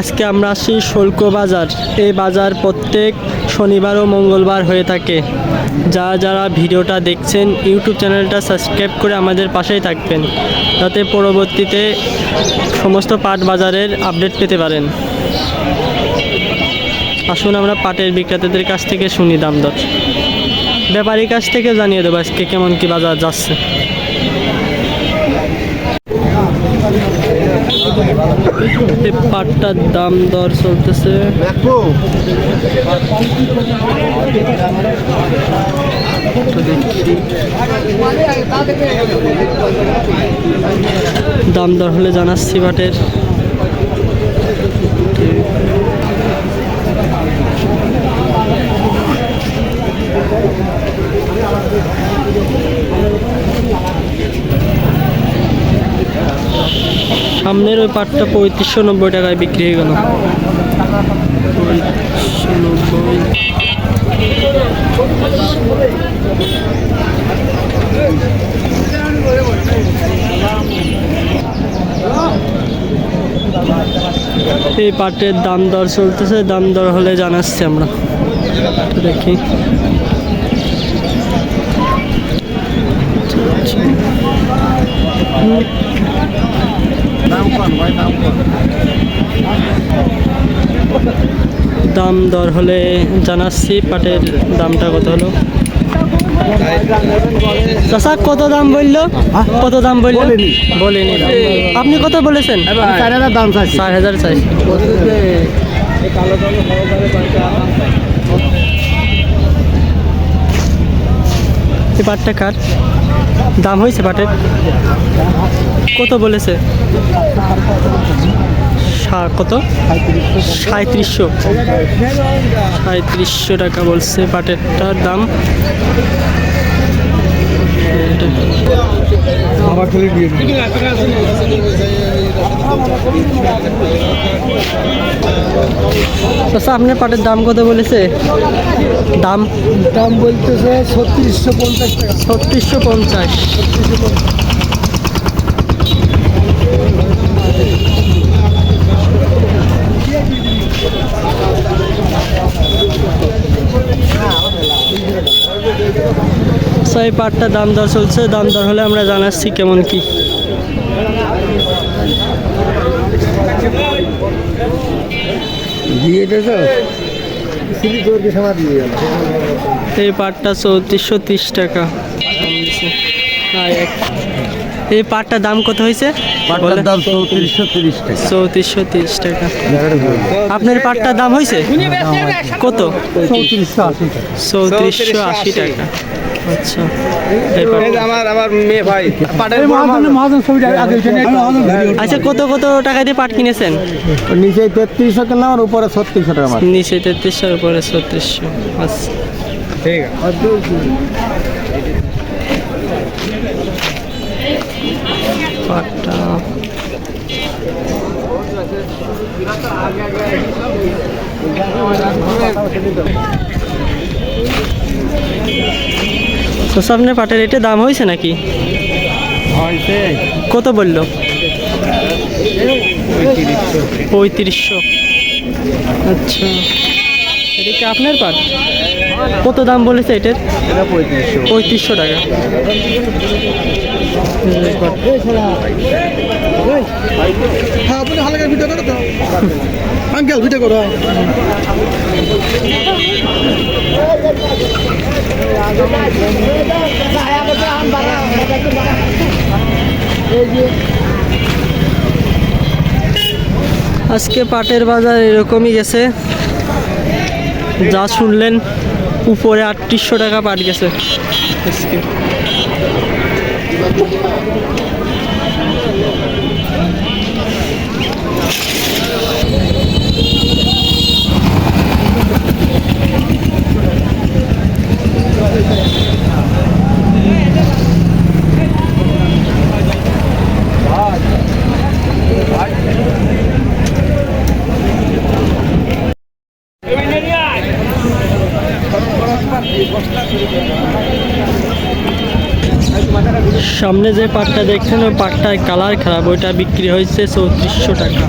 আজকে আমরা আসছি শুল্ক বাজার। এই বাজার প্রত্যেক শনিবার ও মঙ্গলবার হয়ে থাকে। যা যারা ভিডিওটা দেখছেন, ইউটিউব চ্যানেলটা সাবস্ক্রাইব করে আমাদের পাশেই থাকবেন। যাতে পরবর্তীতে সমস্ত পাট বাজারের আপডেট পেতে পারেন। আসুন আমরা পাটের বিক্রেতাদের কাছ থেকে শুনি দাম দর। ব্যাপারীর কাছ থেকে জানিয়ে দেবো আজকে কেমন কি বাজার যাচ্ছে। পাটটার দাম দর চলতেছে। দাম দর হলে জানাচ্ছি পাটের। সামনের ওই পাটটা পঁয়ত্রিশশো নব্বই টাকায় বিক্রি হয়ে গেল। এই পাটের দাম দর চলতেছে, দাম দর হলে জানাচ্ছি আমরা। দেখি। দাম দর হলে জানাচ্ছি পাটের দামটা কত হলো? চাষা কত দাম বলল? কত দাম বলল? বলেনি। আপনি কত বলেছেন? চার হাজার দাম চাইছি চার হাজার চাই পাটটা কার? দাম হয়েছে পাটের? কত বলেছে? কত? সাঁত্রিশশো সাঁত্রিশশো টাকা বলছে পাটেরটার দাম। আপনার পাটের দাম কত বলেছে? দাম? দাম বলতেছে ছত্রিশশো পঞ্চাশ টাকা। ছত্রিশশো পঞ্চাশ। আচ্ছা, এই পাটটা দাম দর চলছে দাম দর হলে আমরা জানাচ্ছি কেমন কি। এই পাটটা চৌত্রিশশো তিরিশ টাকা। এক- এই পাটটার দাম কত হয়েছে? দাম চৌত্রিশশো তিরিশ টাকা। চৌত্রিশশো তিরিশ টাকা। আপনার পাটটার দাম হয়েছে? কত? চৌত্রিশশো আশি টাকা চৌত্রিশশো আশি টাকা। আচ্ছা। আমার আমার মেয়ে ভাই এই মহাজন মহাজন ছবিটা আগে আচ্ছা কত কত টাকা দিয়ে পাট কিনেছেন? নিচে তেত্রিশশো কেন আর উপরে ছত্রিশশো টাকা নিচে তেত্রিশশো উপরে ছত্রিশশো। আচ্ছা। ঠিক আছে। পাটটা। তো সামনে পাটের এটা দাম হয়েছে নাকি? কত বলল? পঁয়ত্রিশশো। আচ্ছা। এটা কি আপনার পাট? কত দাম বলেছে এটার? পঁয়ত্রিশশো। টাকা। হ্যাঁ আপনি হালকা ভিডিও করো তো আঙ্কেল ভিডিও করো। আজকে পাটের বাজার এরকমই গেছে। যা শুনলেন। উপরে আটত্রিশশো টাকা পাট গেছে। আজকে। সামনে যে পাটটা দেখছেন, ওই পাটটায় কালার খারাপ। ওইটা বিক্রি হয়েছে চৌত্রিশশো টাকা।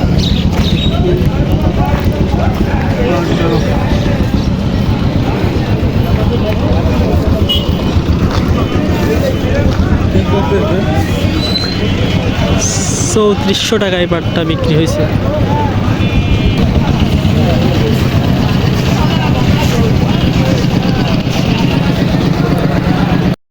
চৌত্রিশশো টাকায় পাটটা বিক্রি হয়েছে।